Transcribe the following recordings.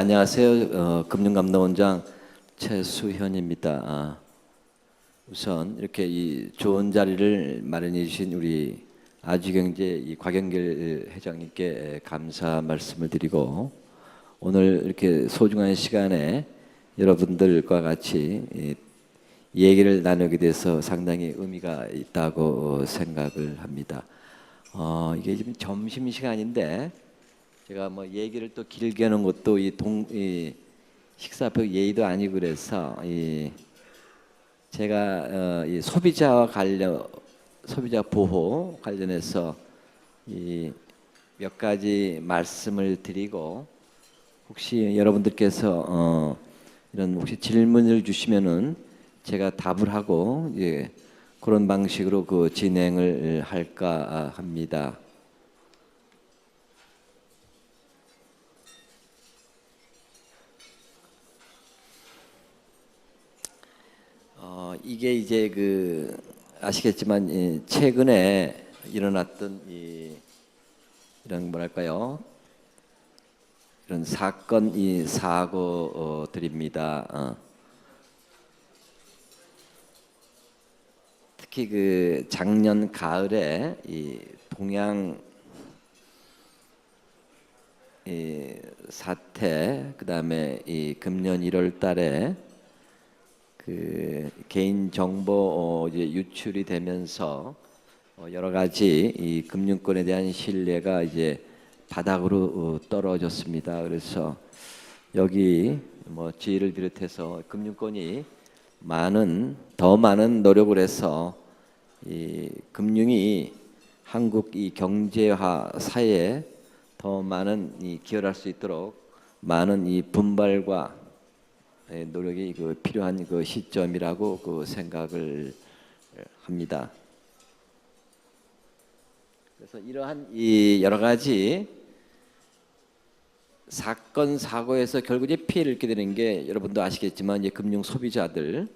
네, 안녕하세요. 어, 금융감독원장 최수현입니다. 아, 우선 이렇게 이 좋은 자리를 마련해 주신 우리 아주경제 이 곽영길 회장님께 감사 말씀을 드리고 오늘 이렇게 소중한 시간에 여러분들과 같이 이 얘기를 나누게 돼서 상당히 의미가 있다고 생각을 합니다. 어, 이게 지금 점심 시간인데 제가 뭐 얘기를 또 길게 하는 것도 이 동 이 식사표 예의도 아니고 그래서 이 제가 어, 이 소비자와 관련 소비자 보호 관련해서 이 몇 가지 말씀을 드리고 혹시 여러분들께서 어, 이런 혹시 질문을 주시면은 제가 답을 하고 예, 그런 방식으로 그 진행을 할까 합니다. 어, 이게 이제 그 아시겠지만 이 최근에 일어났던 이 이런 뭐랄까요 이런 사건 이 사고들입니다. 어. 특히 그 작년 가을에 이 동양 이 사태 그다음에 이 금년 1월 달에 그 개인 정보 어, 이제 유출이 되면서 어, 여러 가지 이 금융권에 대한 신뢰가 이제 바닥으로 어, 떨어졌습니다. 그래서 여기 뭐 지혜를 비롯해서 금융권이 많은 더 많은 노력을 해서 이 금융이 한국 이 경제화 사회에 더 많은 이 기여할 수 있도록 많은 이 분발과 예, 노력이 그 필요한 그 시점이라고 그 생각을 합니다. 그래서 이러한 이 여러 가지 사건 사고에서 결국 이제 피해를 입게 되는 게 여러분도 아시겠지만 이제 금융 소비자들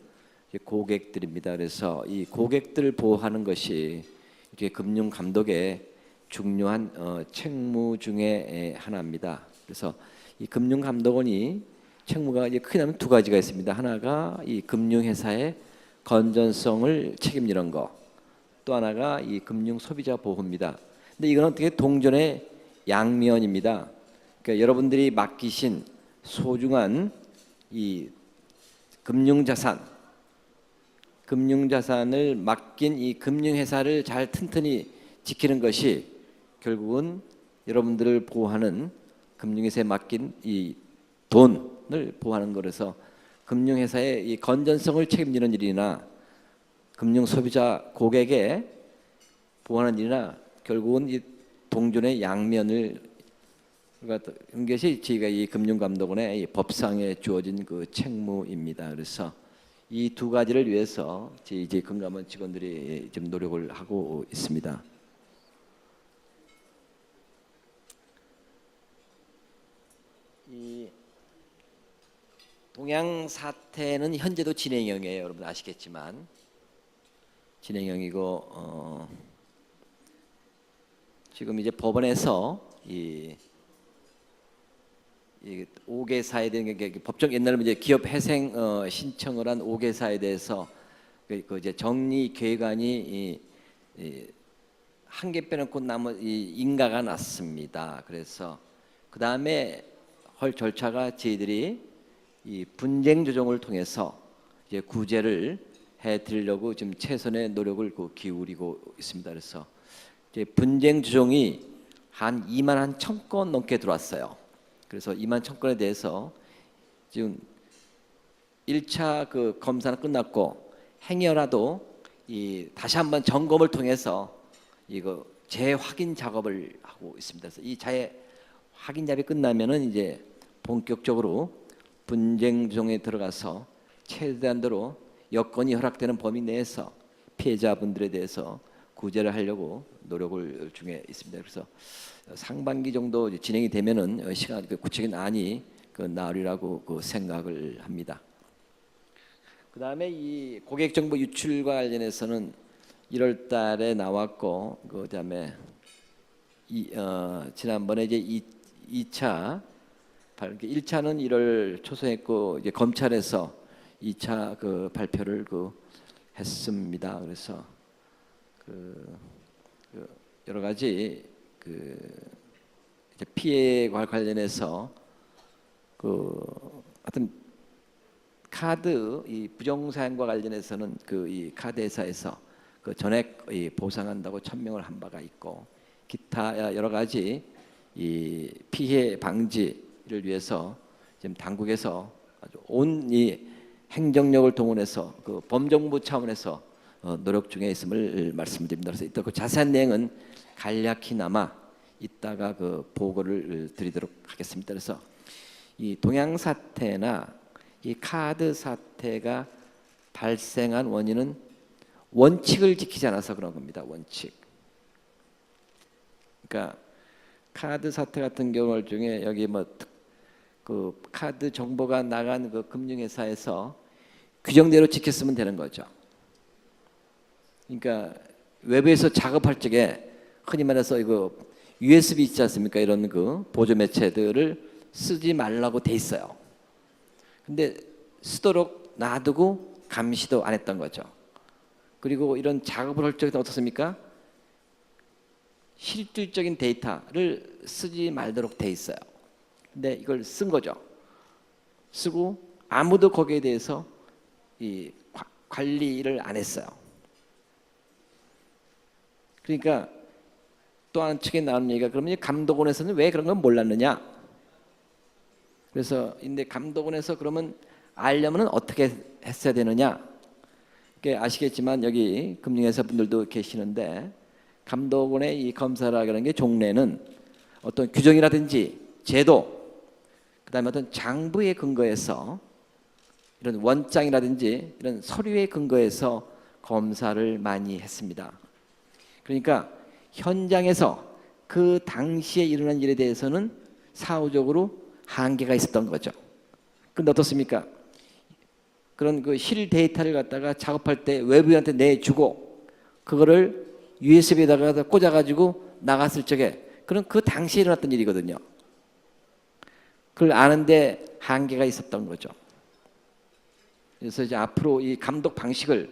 고객들입니다. 그래서 이 고객들을 보호하는 것이 이게 금융 감독의 중요한 어, 책무 중에 하나입니다. 그래서 이 금융 감독원이 책무가 이제 크게 나면 두 가지가 있습니다. 하나가 이 금융회사의 건전성을 책임지는 거, 또 하나가 이 금융 소비자 보호입니다. 근데 이건 어떻게 동전의 양면입니다. 그러니까 여러분들이 맡기신 소중한 이 금융 자산, 금융 자산을 맡긴 이 금융 회사를 잘 튼튼히 지키는 것이 결국은 여러분들을 보호하는 금융회사에 맡긴 이 돈 을 보호하는 거라서 금융회사의 이 건전성을 책임지는 일이나 금융 소비자 고객의 보호하는 일이나 결국은 이 동전의 양면을 그러니까 그런 것이 저희가 이 금융감독원의 이 법상에 주어진 그 책무입니다. 그래서 이 두 가지를 위해서 저희 이제 금감원 직원들이 지금 노력을 하고 있습니다. 이 동양 사태는 현재도 진행형이에요. 여러분 아시겠지만 진행형이고 어, 지금 이제 법원에서 이, 이 5개사에 대한 게 법적 옛날에 이제 기업 회생 어, 신청을 한 5개사에 대해서 그, 그 이제 정리 계획안이 한 개 빼놓고 이 인가가 났습니다. 그래서 그 다음에 헐 절차가 저희들이 이 분쟁 조정을 통해서 이제 구제를 해드리려고 지금 최선의 노력을 그 기울이고 있습니다. 그래서 이제 분쟁 조정이 한 2만 한 천 건 넘게 들어왔어요. 그래서 2만 천 건에 대해서 지금 1차 그 검사는 끝났고 행여라도 이 다시 한번 점검을 통해서 이거 재확인 작업을 하고 있습니다. 그래서 이재 확인 작업이 끝나면은 이제 본격적으로 분쟁 조정에 들어가서 최대한도로 여건이 허락되는 범위 내에서 피해자분들에 대해서 구제를 하려고 노력을 중에 있습니다. 그래서 상반기 정도 진행이 되면은 시간 그 구체적인 안이 그 나으리라고 그 생각을 합니다. 그 다음에 이 고객 정보 유출과 관련해서는 1월 달에 나왔고 그 다음에 이, 어, 지난번에 이제 이, 2차 발 1차는 1월 초소했고 이제 검찰에서 2차 그 발표를 그 했습니다. 그래서 그, 그 여러 가지 그 피해와 관련해서 그 하여튼 카드 이 부정사용과 관련해서는 그 이 카드 회사에서 그 전액 이 보상한다고 천명을 한 바가 있고 기타 여러 가지 이 피해 방지 를 위해서 지금 당국에서 아주 온 이 행정력을 동원해서 그 범정부 차원에서 어, 노력 중에 있음을 말씀드립니다. 그래서 이따 그 자세한 내용은 간략히나마 이따가 그 보고를 드리도록 하겠습니다. 그래서 이 동양 사태나 이 카드 사태가 발생한 원인은 원칙을 지키지 않아서 그런 겁니다. 원칙. 그러니까 카드 사태 같은 경우 중에 여기 뭐 그 카드 정보가 나간 그 금융회사에서 규정대로 지켰으면 되는 거죠. 그러니까 외부에서 작업할 적에 흔히 말해서 이거 USB 있지 않습니까? 이런 그 보조 매체들을 쓰지 말라고 돼 있어요. 근데 쓰도록 놔두고 감시도 안 했던 거죠. 그리고 이런 작업을 할 적에 어떻습니까? 실질적인 데이터를 쓰지 말도록 돼 있어요. 근데 이걸 쓴 거죠. 쓰고 아무도 거기에 대해서 이 과- 관리를 안 했어요. 그러니까 또한 측에 나오는 얘기가 그러면 이 감독원에서는 왜 그런 건 몰랐느냐? 그래서 근데 감독원에서 그러면 알려면 어떻게 했어야 되느냐? 아시겠지만 여기 금융회사 분들도 계시는데 감독원의 이 검사라는 게 종래는 어떤 규정이라든지 제도 그다음에 어떤 장부에 근거해서 이런 원장이라든지 이런 서류에 근거해서 검사를 많이 했습니다. 그러니까 현장에서 그 당시에 일어난 일에 대해서는 사후적으로 한계가 있었던 거죠. 근데 어떻습니까? 그런 그 실 데이터를 갖다가 작업할 때 외부인한테 내주고 그거를 USB에다가 꽂아가지고 나갔을 적에 그런 그 당시에 일어났던 일이거든요. 그걸 아는데 한계가 있었던 거죠. 그래서 이제 앞으로 이 감독 방식을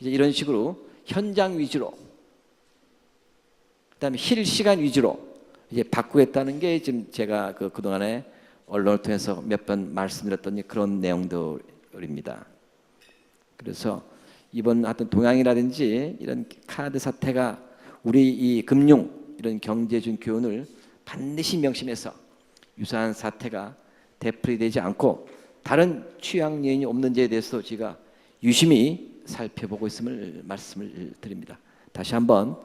이제 이런 식으로 현장 위주로 그다음에 실시간 위주로 이제 바꾸겠다는 게 지금 제가 그 그동안에 언론을 통해서 몇 번 말씀드렸던 그런 내용들입니다. 그래서 이번 하여튼 동양이라든지 이런 카드 사태가 우리 이 금융 이런 경제준 교훈을 반드시 명심해서 유사한 사태가 되풀이되지 않고 다른 취약 요인이 없는지에 대해서 제가 유심히 살펴보고 있음을 말씀을 드립니다. 다시 한번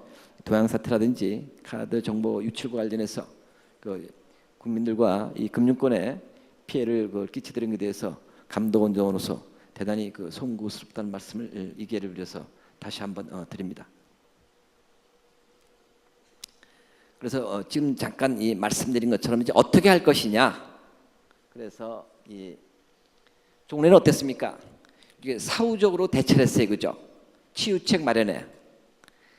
동양 사태라든지 카드 정보 유출과 관련해서 그 국민들과 이 금융권에 피해를 그 끼치드린 것에 대해서 감독원장으로서 대단히 그 송구스럽다는 말씀을 이 기회를 빌어서 다시 한번 어, 드립니다. 그래서 어, 지금 잠깐 이 말씀드린 것처럼 이제 어떻게 할 것이냐. 그래서 이 종래는 어땠습니까? 이게 사후적으로 대처를 했어요, 그죠? 치유책 마련에.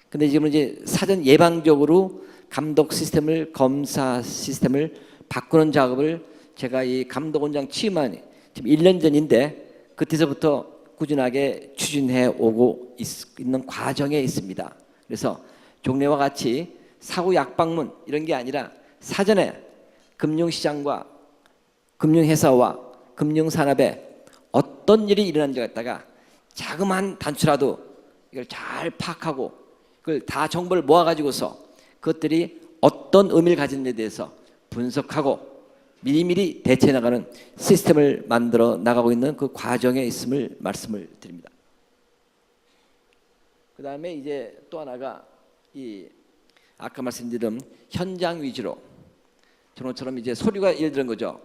근데 지금 이제 사전 예방적으로 감독 시스템을 검사 시스템을 바꾸는 작업을 제가 이 감독 원장 취임한 지금 1년 전인데 그때서부터 꾸준하게 추진해 오고 있, 있는 과정에 있습니다. 그래서 종래와 같이 사후 약방문 이런 게 아니라 사전에 금융시장과 금융회사와 금융산업에 어떤 일이 일어난지 갖다가 자그마한 단추라도 이걸 잘 파악하고 그걸 다 정보를 모아가지고서 그것들이 어떤 의미를 가지는데 대해서 분석하고 미리미리 대처해 나가는 시스템을 만들어 나가고 있는 그 과정에 있음을 말씀을 드립니다. 그 다음에 이제 또 하나가 이 아까 말씀드린 현장 위주로 저런처럼 이제 소리가 예를 들은 거죠.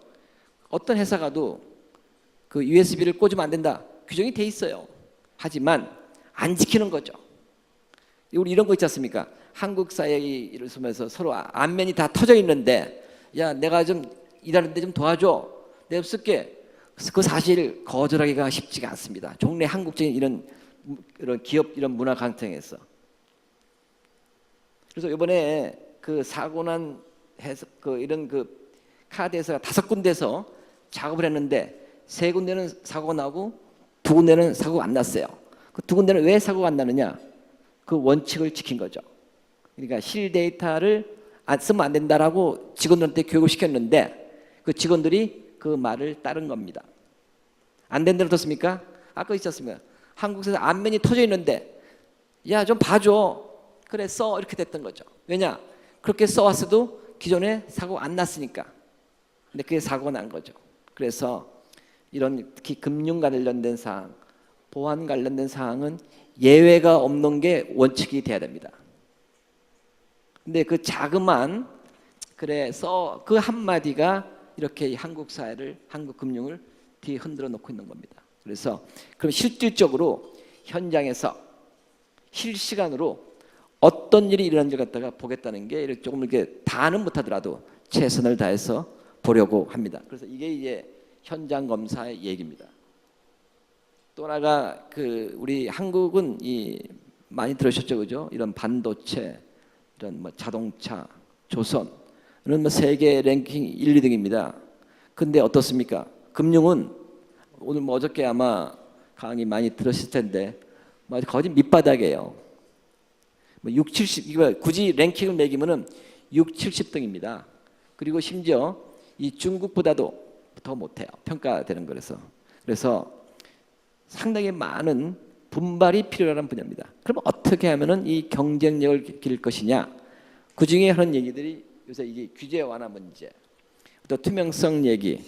어떤 회사가도 그 USB를 꽂으면 안 된다 규정이 돼 있어요. 하지만 안 지키는 거죠. 우리 이런 거 있지 않습니까? 한국 사회에 이러면서 서로 안면이 다 터져 있는데 야 내가 좀 일하는데 좀 도와줘 내가 쓸게 그 사실 거절하기가 쉽지가 않습니다. 종래 한국적인 이런 이런 기업 이런 문화 강성에서 그래서 이번에 그 사고 난 해서 그 이런 그 카드에서 다섯 군데서 작업을 했는데 세 군데는 사고가 나고 두 군데는 사고가 안 났어요. 그 두 군데는 왜 사고가 안 나느냐? 그 원칙을 지킨 거죠. 그러니까 실 데이터를 안 쓰면 안 된다라고 직원들한테 교육을 시켰는데 그 직원들이 그 말을 따른 겁니다. 안 된다고 어떻습니까? 아까 있었습니다. 한국에서 안면이 터져 있는데 야 좀 봐줘. 그래 써 이렇게 됐던 거죠. 왜냐? 그렇게 써왔어도 기존에 사고 안 났으니까. 근데 그게 사고가 난 거죠. 그래서 이런 특히 금융 관련된 사항, 보안 관련된 사항은 예외가 없는 게 원칙이 돼야 됩니다. 근데 그 자그만 그래서 그 한마디가 이렇게 한국 사회를 한국 금융을 뒤 흔들어 놓고 있는 겁니다. 그래서 그럼 실질적으로 현장에서 실시간으로 어떤 일이 일어난지 갖다가 보겠다는 게 조금 이렇게 다는 못하더라도 최선을 다해서 보려고 합니다. 그래서 이게 이제 현장 검사의 얘기입니다. 또 하나가 그 우리 한국은 이 많이 들으셨죠, 그죠? 이런 반도체, 이런 뭐 자동차, 조선 이런 뭐 세계 랭킹 1, 2등입니다. 근데 어떻습니까? 금융은 오늘 뭐 어저께 아마 강의 많이 들으실 텐데 뭐 거의 밑바닥이에요. 뭐 6, 70 이거 굳이 랭킹을 매기면은 6, 70등입니다. 그리고 심지어 이 중국보다도 더 못해요. 평가되는 거라서. 그래서 상당히 많은 분발이 필요한 분야입니다. 그럼 어떻게 하면은 이 경쟁력을 기를 것이냐? 그 중에 하는 얘기들이 요새 이게 규제 완화 문제, 또 투명성 얘기,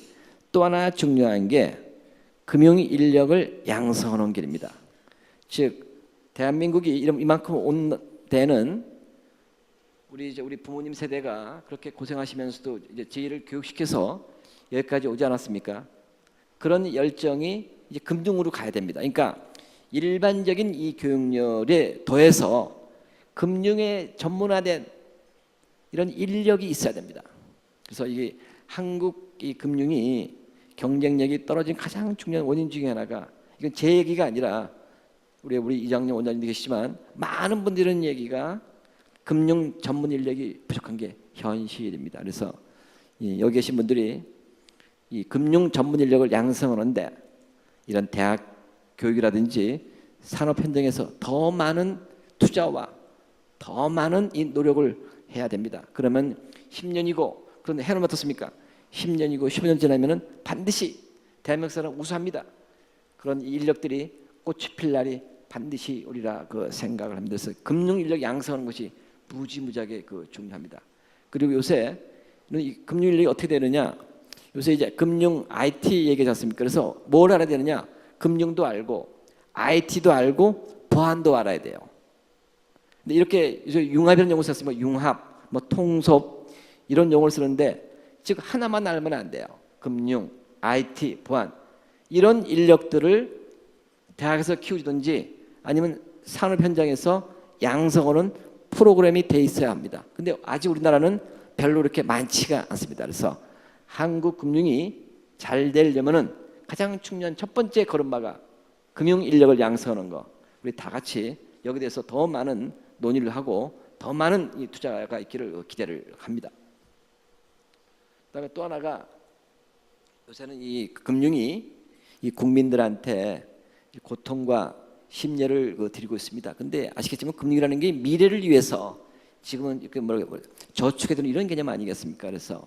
또 하나 중요한 게 금융 인력을 양성하는 길입니다. 즉 대한민국이 이만큼 온 데는 우리 이제 우리 부모님 세대가 그렇게 고생하시면서도 이제 저희를 교육시켜서 여기까지 오지 않았습니까? 그런 열정이 이제 금융으로 가야 됩니다. 그러니까 일반적인 이 교육열에 더해서 금융에 전문화된 이런 인력이 있어야 됩니다. 그래서 이게 한국 이 금융이 경쟁력이 떨어진 가장 중요한 원인 중에 하나가 이건 제 얘기가 아니라 우리 우리 이장님 원장님도 계시지만 많은 분들은 얘기가 금융 전문 인력이 부족한 게 현실입니다. 그래서 이 여기 계신 분들이 이 금융 전문 인력을 양성하는데 이런 대학 교육이라든지 산업 현장에서 더 많은 투자와 더 많은 이 노력을 해야 됩니다. 그러면 10년이고 그런데 해놓으면 어떻습니까? 10년이고 15년 지나면은 반드시 대한민국 사람 우수합니다. 그런 인력들이 꽃이 필 날이 반드시 우리라 그 생각을. 그래서 금융 인력 양성하는 것이 무지무지하게 그 중요합니다. 그리고 요새 이 금융 인력이 어떻게 되느냐? 요새 이제 금융 IT 얘기하지 않습니까? 그래서 뭘 알아야 되느냐? 금융도 알고 IT도 알고 보안도 알아야 돼요. 근데 이렇게 융합이라는 용어 썼으면 융합, 뭐 통섭 이런 용어를 쓰는데 즉 하나만 알면 안 돼요. 금융, IT, 보안 이런 인력들을 대학에서 키우든지 아니면 산업 현장에서 양성하는 프로그램이 돼 있어야 합니다. 근데 아직 우리나라는 별로 이렇게 많지가 않습니다. 그래서 한국 금융이 잘 되려면은 가장 중요한 첫 번째 걸음마가 금융 인력을 양성하는 거. 우리 다 같이 여기 대해서 더 많은 논의를 하고 더 많은 이 투자가 있기를 기대를 합니다. 그다음에 또 하나가 요새는 이 금융이 이 국민들한테 고통과 심려를 그 드리고 있습니다. 근데 아시겠지만 금융이라는 게 미래를 위해서 지금은 이렇게 뭐라고 저축해 두는 이런 개념 아니겠습니까? 그래서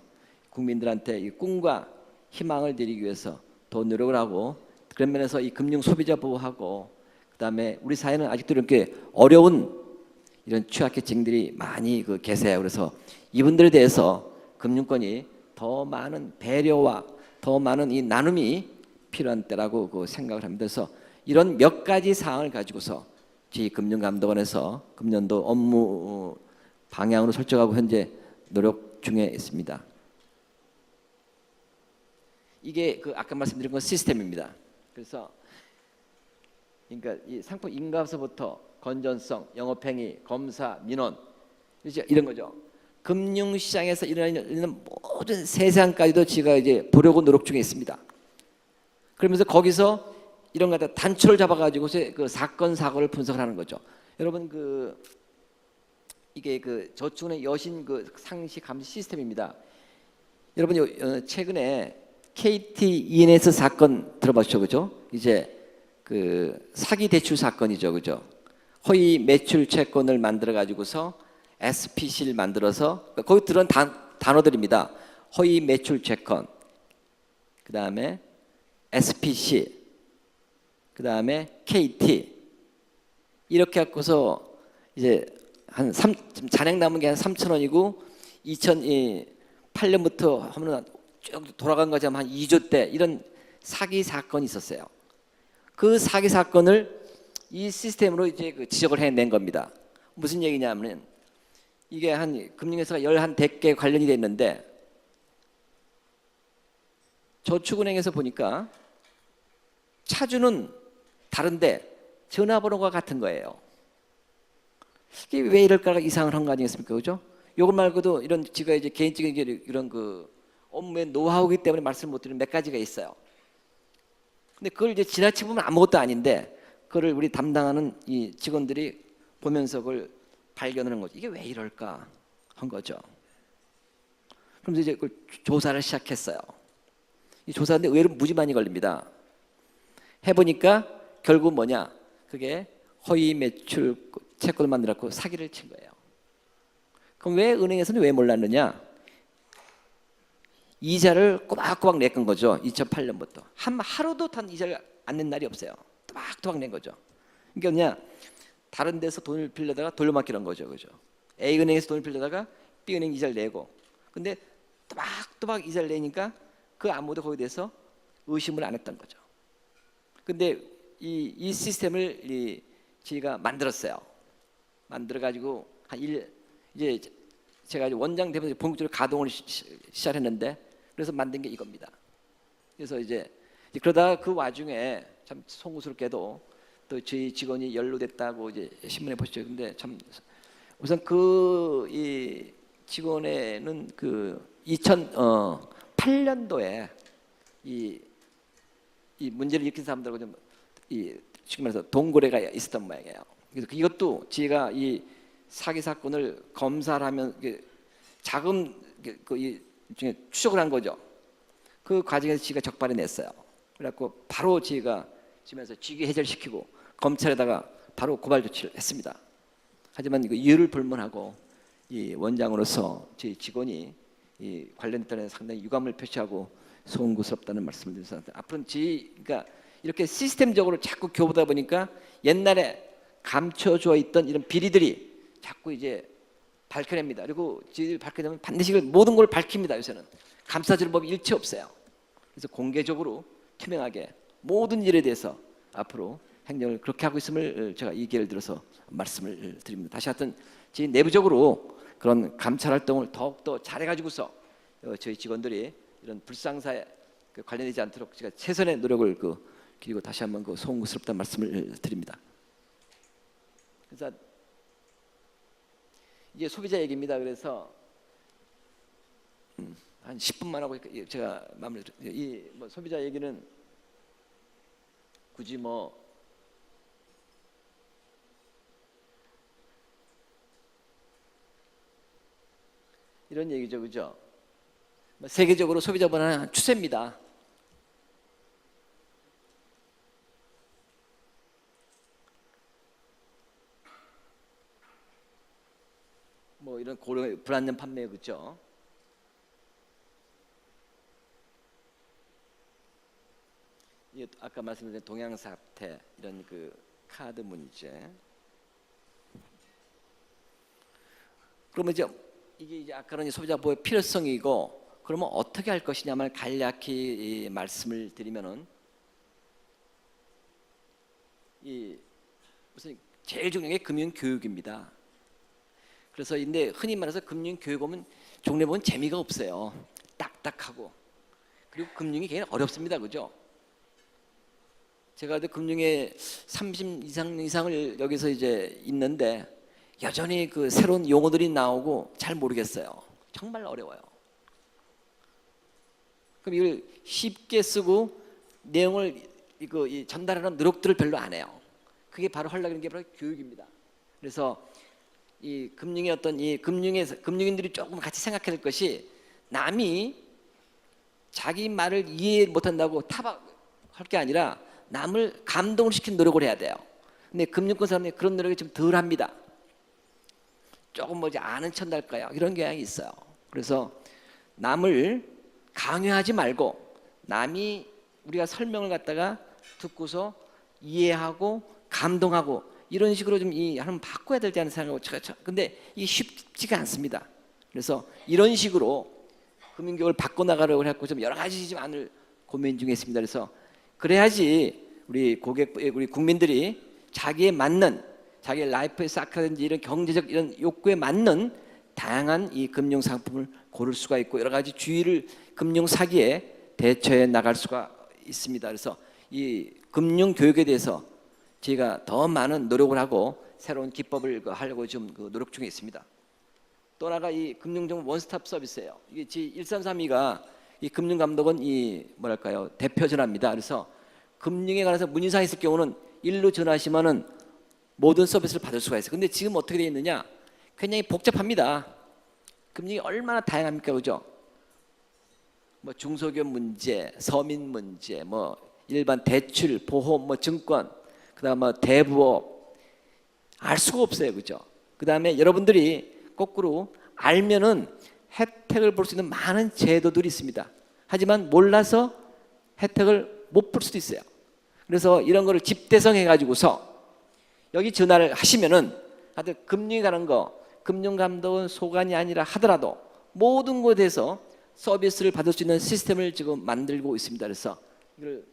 국민들한테 이 꿈과 희망을 드리기 위해서 더 노력을 하고 그런 면에서 이 금융 소비자 보호하고 그다음에 우리 사회는 아직도 이렇게 어려운 이런 취약계층들이 많이 그 계세요. 그래서 이분들에 대해서 금융권이 더 많은 배려와 더 많은 이 나눔이 필요한 때라고 그 생각을 합니다. 그래서 이런 몇 가지 사항을 가지고서 지 금융감독원에서 금년도 업무 방향으로 설정하고 현재 노력 중에 있습니다. 이게 그 아까 말씀드린 건 시스템입니다. 그래서 그러니까 이 상품 인가서부터 건전성, 영업행위, 검사, 민원 이런 거죠. 금융시장에서 일어나는 모든 세상까지도 제가 이제 보려고 노력 중에 있습니다. 그러면서 거기서 이런 거다 단초를 잡아가지고 그 사건 사고를 분석하는 거죠. 여러분 그 이게 그 저축은행 여신 그 상시 감시 시스템입니다. 여러분 요 어, 최근에 KT ENS 사건 들어봤죠, 그죠? 이제 그 사기 대출 사건이죠, 그죠? 허위 매출 채권을 만들어 가지고서 SPC를 만들어서 그러니까 거기 들은 단, 단어들입니다. 허위 매출 채권, 그 다음에 SPC, 그 다음에 KT 이렇게 갖고서 이제 한 3, 지금 잔액 남은 게 한 3천 원이고 2008년부터 하면 쭉 돌아간 거지 한 2조 대 이런 사기 사건이 있었어요. 그 사기 사건을 이 시스템으로 이제 그 지적을 해낸 겁니다. 무슨 얘기냐면 이게 한 금융회사가 열한 대개 관련이 돼 있는데 저축은행에서 보니까 차주는 다른데 전화번호가 같은 거예요. 이게 왜 이럴까가 이상을 한거 아니겠습니까, 그죠? 요것 말고도 이런 제가 이제 개인적인 이런 그 업무의 노하우기 때문에 말씀 못 드리는 몇 가지가 있어요. 근데 그걸 이제 지나치 보면 아무것도 아닌데 그걸 우리 담당하는 이 직원들이 보면서 그걸 발견하는 거죠. 이게 왜 이럴까 한 거죠. 그러면서 이제 그걸 조사를 시작했어요. 이 조사인데 의외로 무지 많이 걸립니다. 해보니까 결국 뭐냐? 그게 허위 매출 채권을 만들었고 사기를 친 거예요. 그럼 왜 은행에서는 왜 몰랐느냐? 이자를 꼬박꼬박 냈건 거죠. 2008년부터 한 하루도 단 이자를 안 낸 날이 없어요. 또박또박 낸 거죠. 그러니까 뭐냐? 다른 데서 돈을 빌려다가 돌려막기란 거죠, 그죠? A 은행에서 돈을 빌려다가 B 은행 이자를 내고, 근데 또박또박 이자를 내니까 그 아무도 거기에 대해서 의심을 안 했던 거죠. 근데 이, 이 시스템을 이 저희가 만들었어요. 만들어 가지고 한 일 이제 제가 이제 원장 되면서 본격적으로 가동을 시- 시- 시작했는데 그래서 만든 게 이겁니다. 그래서 이제 그러다가 그 와중에 참 송구스럽게도 또 저희 직원이 연루됐다고 이제 신문에 보시죠. 근데 참 우선 그 이 직원에는 그 2008년도에 이, 이 문제를 일으킨 사람들하고 좀 이 지금 말해서 동거래가 있었던 모양이에요. 그래서 이것도 지가 이 사기 사건을 검사를 하면 이게 자금 그- 그 이- 중에 추적을 한 거죠. 그 과정에서 지가 적발해 냈어요. 그래갖고 바로 지가 지면서 직위 해제시키고 검찰에다가 바로 고발 조치를 했습니다. 하지만 이거 이유를 불문하고 이 원장으로서 저희 직원이 이 관련됐다는 상당히 유감을 표시하고 송구스럽다는 말씀을 드려서 앞으로는 지 그러니까 이렇게 시스템적으로 자꾸 교보다 보니까 옛날에 감춰져 있던 이런 비리들이 자꾸 이제 밝혀냅니다. 그리고 지들 밝혀내면 반드시 그 모든 걸 밝힙니다. 요새는 감싸줄 법이 일체 없어요. 그래서 공개적으로 투명하게 모든 일에 대해서 앞으로 행정을 그렇게 하고 있음을 제가 이 기회를 들어서 말씀을 드립니다. 다시 하여튼 저희 내부적으로 그런 감찰 활동을 더욱더 잘해가지고서 어, 저희 직원들이 이런 불상사에 그 관련되지 않도록 제가 최선의 노력을 그 기리고 다시 한번 그 송구스럽다는 말씀을 드립니다. 그래서 이제 소비자 얘기입니다. 그래서 음, 한 10분만 하고 제가 마무리 이뭐 소비자 얘기는 굳이 뭐 이런 얘기죠, 그죠? 뭐 세계적으로 소비자 문화는 추세입니다. 뭐 이런 고려 불안전 판매 그죠? 이 아까 말씀드린 동양 사태 이런 그 카드 문제. 그러면 이제 이게 이제 아까는 소비자 보호의 필요성이고 그러면 어떻게 할 것이냐만 간략히 이 말씀을 드리면은 이 우선 제일 중요한 게 금융 교육입니다. 그래서 근데 흔히 말해서 금융 교육 오면 종래 보면 재미가 없어요. 딱딱하고 그리고 금융이 굉장히 어렵습니다, 그죠? 제가 금융에 30 이상 이상을 여기서 이제 있는데 여전히 그 새로운 용어들이 나오고 잘 모르겠어요. 정말 어려워요. 그럼 이걸 쉽게 쓰고 내용을 이거 이 전달하는 노력들을 별로 안 해요. 그게 바로 하려고 하는 게 바로 교육입니다. 그래서 이 금융의 어떤 이 금융에서 금융인들이 조금 같이 생각해야 될 것이 남이 자기 말을 이해 못한다고 타박할 게 아니라 남을 감동을 시키는 노력을 해야 돼요. 근데 금융권 사람들이 그런 노력이 좀 덜합니다. 조금 뭐지 아는 척 날까요? 이런 경향이 있어요. 그래서 남을 강요하지 말고 남이 우리가 설명을 갖다가 듣고서 이해하고 감동하고 이런 식으로 좀이 하면 바꿔야 되지 않는 생각하고 제가 참- 근데 이게 쉽지가 않습니다. 그래서 이런 식으로 금융교육을 바꿔나가려고 했고 좀 여러 가지 좀 안을 고민 중에 있습니다. 그래서 그래야지 우리 고객 우리 국민들이 자기에 맞는 자기 라이프의 사카든지 이런 경제적 이런 욕구에 맞는 다양한 이 금융 상품을 고를 수가 있고 여러 가지 주의를 금융 사기에 대처해 나갈 수가 있습니다. 그래서 이 금융 교육에 대해서 제가 더 많은 노력을 하고 새로운 기법을 그 하려고 지금 그 노력 중에 있습니다. 또 하나가 이 금융정보 원스톱 서비스예요. 이게 G1332가 이 금융감독원 이 뭐랄까요 대표 전화입니다. 그래서 금융에 관해서 문의사항 있을 경우는 일로 전화하시면은 모든 서비스를 받을 수가 있어요. 근데 지금 어떻게 되어 있느냐? 굉장히 복잡합니다. 금융이 얼마나 다양합니까, 그죠? 뭐 중소기업 문제, 서민 문제, 뭐 일반 대출, 보험, 뭐 증권, 그다음 뭐 대부업 알 수가 없어요, 그죠? 그다음에 여러분들이 거꾸로 알면은 혜택을 볼 수 있는 많은 제도들이 있습니다. 하지만 몰라서 혜택을 못 볼 수도 있어요. 그래서 이런 거를 집대성 해 가지고서 여기 전화를 하시면은 하여튼 금융에 관한 거 금융감독은 소관이 아니라 하더라도 모든 대해서 서비스를 받을 수 있는 시스템을 지금 만들고 있습니다. 그래서 이걸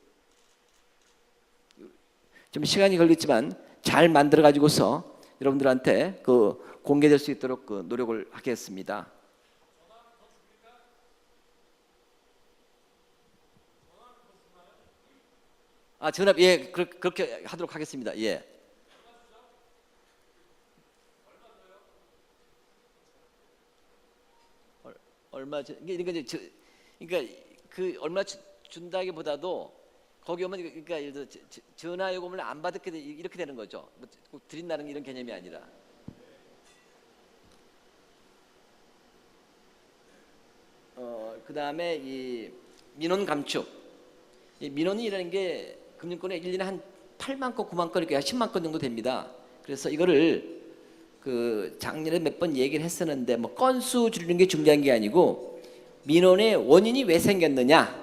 좀 시간이 걸리지만 잘 만들어 가지고서 여러분들한테 그 공개될 수 있도록 그 노력을 하겠습니다. 아 전화 예 그렇- 그렇게 하도록 하겠습니다. 예. 얼- 얼마 그러니까 이제 저, 그러니까 그 얼마 주- 준다기보다도 거기 오면 그러니까 예를 들어 전화 요금을 안 받게 돼 이렇게 되는 거죠. 뭐꼭 드린다는 이런 개념이 아니라. 어 그 다음에 이 민원 감축. 이 민원이라는 게 금융권에 1년에 한 8만 건, 9만 건 이렇게 10만 건 정도 됩니다. 그래서 이거를 그 작년에 몇 번 얘기를 했었는데 뭐 건수 줄이는 게 중요한 게 아니고 민원의 원인이 왜 생겼느냐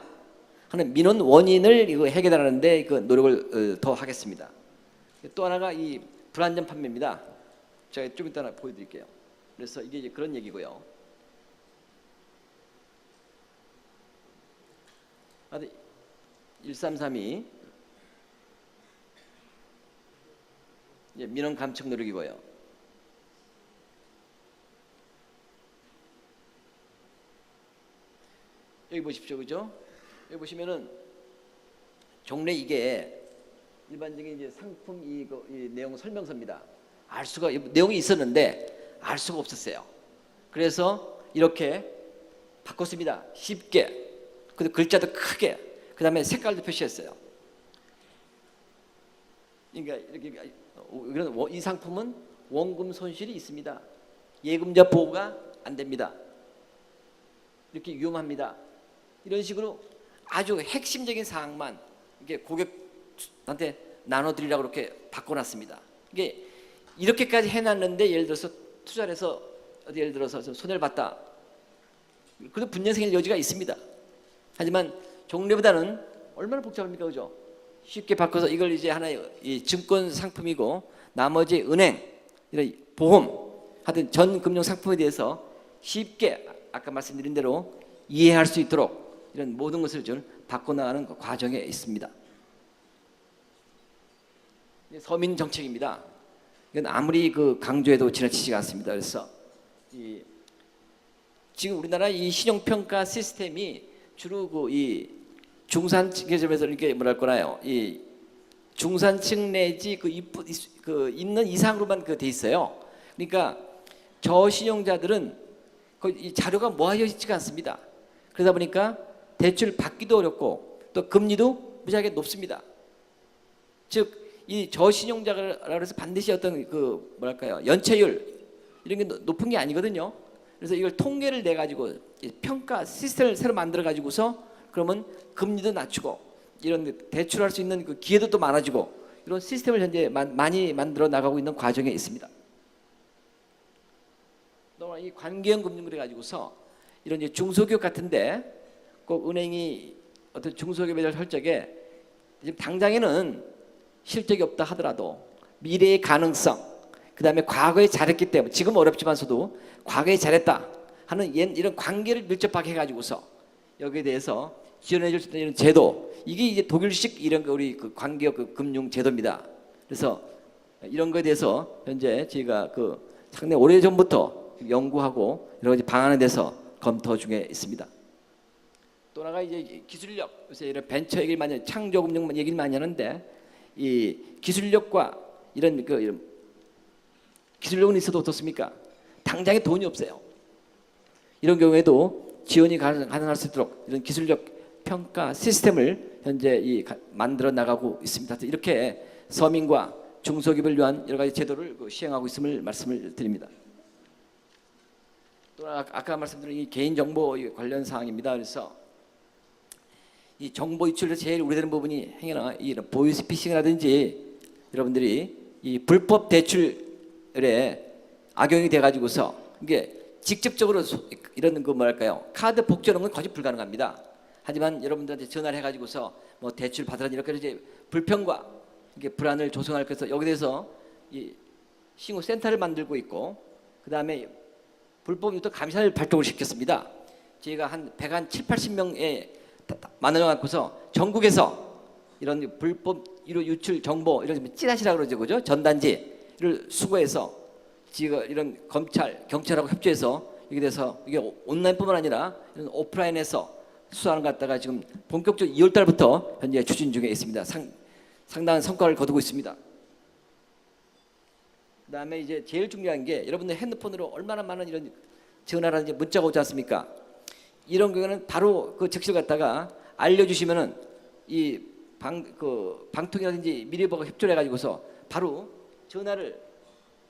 하는 민원 원인을 이거 해결하는데 그 노력을 어, 더 하겠습니다. 또 하나가 이 불안전 판매입니다. 제가 좀 이따 보여드릴게요. 그래서 이게 이제 그런 얘기고요. 아, 1332 예, 민원 감축 노력이고요. 여기 보십시오, 그죠? 여기 보시면은 종래 이게 일반적인 이제 상품 이, 그, 이 내용 설명서입니다. 알 수가 내용이 있었는데 알 수가 없었어요. 그래서 이렇게 바꿨습니다. 쉽게. 그리고 글자도 크게. 그 다음에 색깔도 표시했어요. 그러니까 이렇게 이런 원- 이 상품은 원금 손실이 있습니다. 예금자 보호가 안 됩니다. 이렇게 위험합니다. 이런 식으로 아주 핵심적인 사항만 이게 고객한테 나눠드리라고 이렇게 바꿔놨습니다. 이게 이렇게까지 해놨는데 예를 들어서 투자를 해서 어디 예를 들어서 좀 손해를 봤다. 그래도 분쟁 생길 여지가 있습니다. 하지만 종래보다는 얼마나 복잡합니까, 그죠? 쉽게 바꿔서 이걸 이제 하나의 이 증권 상품이고 나머지 은행 이런 보험 하여튼 전 금융 상품에 대해서 쉽게 아까 말씀드린 대로 이해할 수 있도록 이런 모든 것을 좀 바꿔나가는 그 과정에 있습니다. 서민 정책입니다. 이건 아무리 그 강조해도 지나치지가 않습니다. 그래서 이 지금 우리나라 이 신용평가 시스템이 주로 그 이 중산층에서 이렇게 뭐랄까요 이 중산층 내지 그, 이쁘, 그 있는 이상으로만 그 돼 있어요. 그러니까 저신용자들은 그 이 자료가 모아져 있지가 않습니다. 그러다 보니까 대출 받기도 어렵고 또 금리도 무지하게 높습니다. 즉 이 저신용자라 그래서 반드시 어떤 그 뭐랄까요 연체율 이런 게 노- 높은 게 아니거든요. 그래서 이걸 통계를 내 가지고 평가 시스템을 새로 만들어 가지고서 그러면 금리도 낮추고 이런 대출할 수 있는 그 기회도 또 많아지고 이런 시스템을 현재 마- 많이 만들어 나가고 있는 과정에 있습니다. 또이 관계형 금융을 가지고서 이런 이제 중소기업 같은데 꼭 은행이 어떤 중소기업에 대한 설적에 지금 당장에는 실적이 없다 하더라도 미래의 가능성, 그 다음에 과거에 잘했기 때문에 지금 어렵지만서도 과거에 잘했다 하는 옛- 이런 관계를 밀접하게 해가지고서 여기에 대해서 지원해 줄 수 있는 제도 이게 이제 독일식 이런 거 우리 그 관계역 그 금융 제도입니다. 그래서 이런 거에 대해서 현재 저희가 그 상당히 오래 전부터 연구하고 여러 가지 방안에 대해서 검토 중에 있습니다. 또 하나가 이제 기술력 요새 이런 벤처 얘기를 많이 창조 금융 얘기를 많이 하는데 이 기술력과 이런 그 이런 기술력은 있어도 어떻습니까? 당장에 돈이 없어요. 이런 경우에도 지원이 가능- 가능할 수 있도록 이런 기술력 평가 시스템을 현재 이 가- 만들어 나가고 있습니다. 이렇게 서민과 중소기업을 위한 여러 가지 제도를 그 시행하고 있음을 말씀을 드립니다. 또 아- 아까 말씀드린 이 개인 정보 관련 사항입니다. 그래서 이 정보 유출에 제일 우려되는 부분이 행여나 이런 보이스 피싱이라든지 여러분들이 이 불법 대출에 악용이 돼 가지고서 이게 직접적으로 소- 이런 그 뭐랄까요 카드 복제하는 건 거의 불가능합니다. 하지만 여러분들한테 전화를 해가지고서 뭐 대출 받으라 이렇게 이제 불평과 이게 불안을 조성할 것서 여기 대해서 이 신고 센터를 만들고 있고 그 다음에 불법 유통 감사를 발동을 시켰습니다. 저희가 한 100 한 7, 80명에 만원을 갖고서 전국에서 이런 불법 유출 정보 이런 찌라시라 그러죠, 그죠? 전단지를 수거해서 지가 이런 검찰, 경찰하고 협조해서 이게 돼서 이게 온라인뿐만 아니라 오프라인에서 것 갖다가 지금 본격적으로 2월 달부터 현재 추진 중에 있습니다. 상, 상당한 성과를 거두고 있습니다. 그다음에 이제 제일 중요한 게 여러분들 핸드폰으로 얼마나 많은 이런 전화라든지 문자가 오지 않습니까? 이런 경우는 바로 그 즉시 갖다가 알려주시면은 이 방 그 방통이라든지 미래보가 협조를 해가지고서 바로 전화를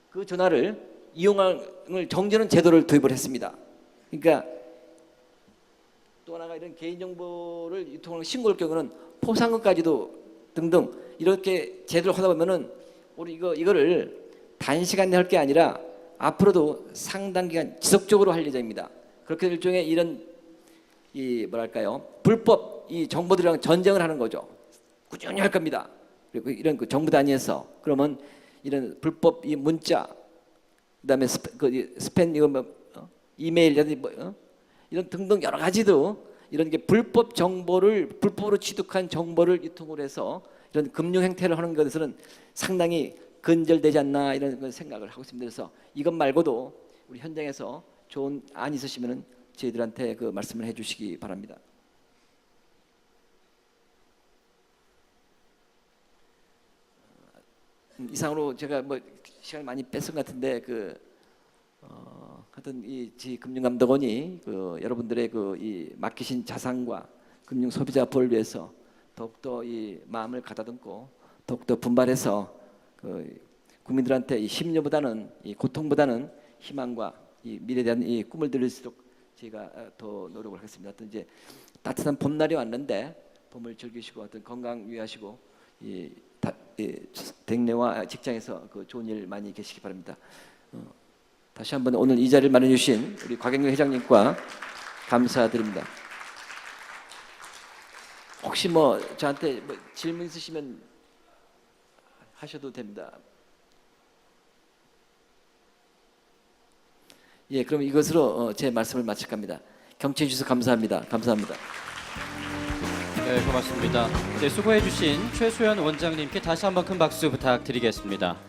그 전화를 이용을 정지하는 제도를 도입을 했습니다. 그러니까 또 하나가 이런 개인정보를 유통하는 신고할 경우는 포상금까지도 등등 이렇게 제도를 하다 보면은 우리 이거 이거를 단시간 내에 할게 아니라 앞으로도 상당 기간 지속적으로 할 예정입니다. 그렇게 일종의 이런 이 뭐랄까요 불법 이 정보들이랑 전쟁을 하는 거죠. 꾸준히 할 겁니다. 그리고 이런 그 정부 단위에서 그러면 이런 불법 이 문자 그다음에 스팸, 그 이- 스팸 이거 뭐 어? 이메일이라든지 뭐 어? 이런 등등 여러 가지도 이런 게 불법 정보를 불법으로 취득한 정보를 유통을 해서 이런 금융 행태를 하는 것에서는 상당히 근절되지 않나 이런 걸 생각을 하고 있습니다. 그래서 이것 말고도 우리 현장에서 좋은 안 있으시면은 저희들한테 그 말씀을 해주시기 바랍니다. 음, 이상으로 제가 뭐 시간 많이 뺏은 것 같은데 그 어, 하여튼 이지 금융감독원이 그 여러분들의 그 이 맡기신 자산과 금융 소비자 보호를 위해서 더욱더 이 마음을 가다듬고 더욱더 분발해서 그 국민들한테 이 심려보다는 이 고통보다는 희망과 이 미래에 대한 이 꿈을 들을 수 있도록 저희가 어, 더 노력을 하겠습니다. 하여튼 이제 따뜻한 봄날이 왔는데 봄을 즐기시고 어떤 건강 유의하시고 이, 댁내와 직장에서 그 좋은 일 많이 계시기 바랍니다. 어, 다시 한번 오늘 이 자리를 마련해 주신 우리 곽영렬 회장님과 감사드립니다. 혹시 뭐 저한테 뭐 질문 있으시면 하셔도 됩니다. 예, 그럼 이것으로 어, 제 말씀을 마칠 겁니다. 경청해 주셔서 감사합니다. 감사합니다. 네, 고맙습니다. 네, 수고해 주신 최소연 원장님께 다시 한번 큰 박수 부탁드리겠습니다.